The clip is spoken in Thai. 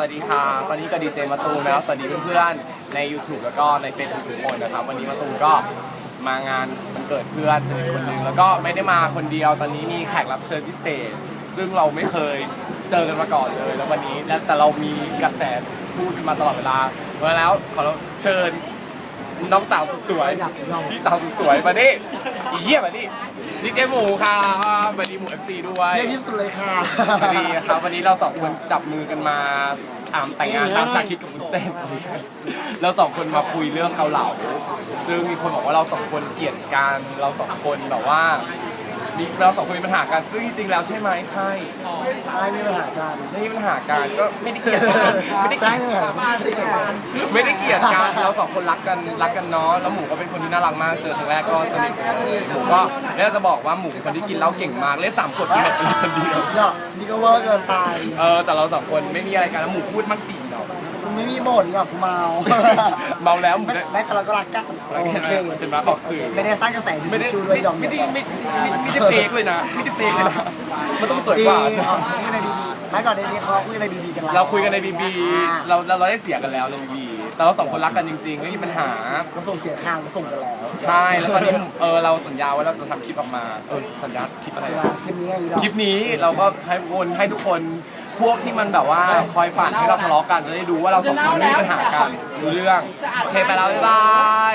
สวัสดีค่ะตอนนี้ก็ดีเจมาตูมแล้วสวัสดีเพื่อนๆใน YouTube แล้วก็ใน Facebook ทุกคนนะครับ วันนี้มาตูมก็มางานมันเกิดเพื่อนสนิทคนหนึ่งแล้วก็ไม่ได้มาคนเดียวตอนนี้มีแขกรับเชิญพิเศษ ซึ่งเราไม่เคยเจอกันมาก่อนเลย แล้ววันนี้และแต่เรามีกระแสพูดกันมาตลอดเวลาเพราะฉะนั้นแล้วขอเราเชิญน้องสาวสุดสวยพี่สาวสุดสวยมาดิ อีเหี้ยมาดิดีเจหมูค่ะมาดีหมู FC ด้วยเยอะที่สุดเลยค่ะสวัสดีครับวันนี้เราสองคนจับมือกันมาตามแต่งงานตามชาคิดกับคุณเส้นไม่ใช่เราสองคนมาคุยเรื่องเกาเหลาซึ่งมีคนบอกว่าเราสองคนเกลียดกันเราสองคนแบบว่ามีเราสองคนมีปัญหากันซึ่งจริงๆแล้วใช่ไหมใช่ใช่มีปัญหากันไม่มีปัญหากันก็ไม่ได้เกลียดกันไม่ได้เกใช่ลียดมีปัญหากันไม่ได้เกลียด กันเราสองคนรักกันรักกันเนาะแล้วหมูก็เป็นคนที่น่ารักมากเจอครั้งแรกก็สนิทกันเลยหมูก็แล้วจะบอกว่าหมูเป็นคนที่กินเหล้าเก่งมากเล่นสามขวดกินหมดเป็นคนเดียวเนาะนี่ก็เวอร์เกินไปเออแต่เราสองคนไม่มีอะไรกันแล้วหมูพูดมั่งสี่เนาะกูไม่มีบ่นหรอกกูเมาเมาแล้วหมูไม่ได้ไม่แต่เราก็รักกันโอเห็นไหเคมเป็นมาออกสื่อไม่ได้สร้างกระแสที่ไม่ได้ชูด้วยดอกไม่ได้ไม่ไม่ไม่ได้เฟกเลยนะไม่ได้เฟกเลยนะมันต้องสวยกว่าใช่ไหมใช่ในบีบีไม่ก่อนในนี้เขาคุยในบีบีกันแล้วเราคุยกันในบีบีเราเราเราได้เสียกันแล้วในบีบีแต่ เราสองคนรักกันจริงๆไม่มีปัญหาก็ส่งเสียงข้างก็ส่งกันแล้วใช่ แล้วตอนนี้เออเราสัญญาว่าเราจะทำคลิปออกมา เออสัญญาคลิปอะไรเวนะลาคลิปนี้ไงอีดอกคลิปนี้เราก็ให้คนให้ทุกคนพวกที่มันแบบว่าคอยปั่นให้เราทะเลาะกันจะได้ดูว่าเราสองคนไม่มีปัญหากันรู้เรื่องโอเคไปแล้วบ๊ายบาย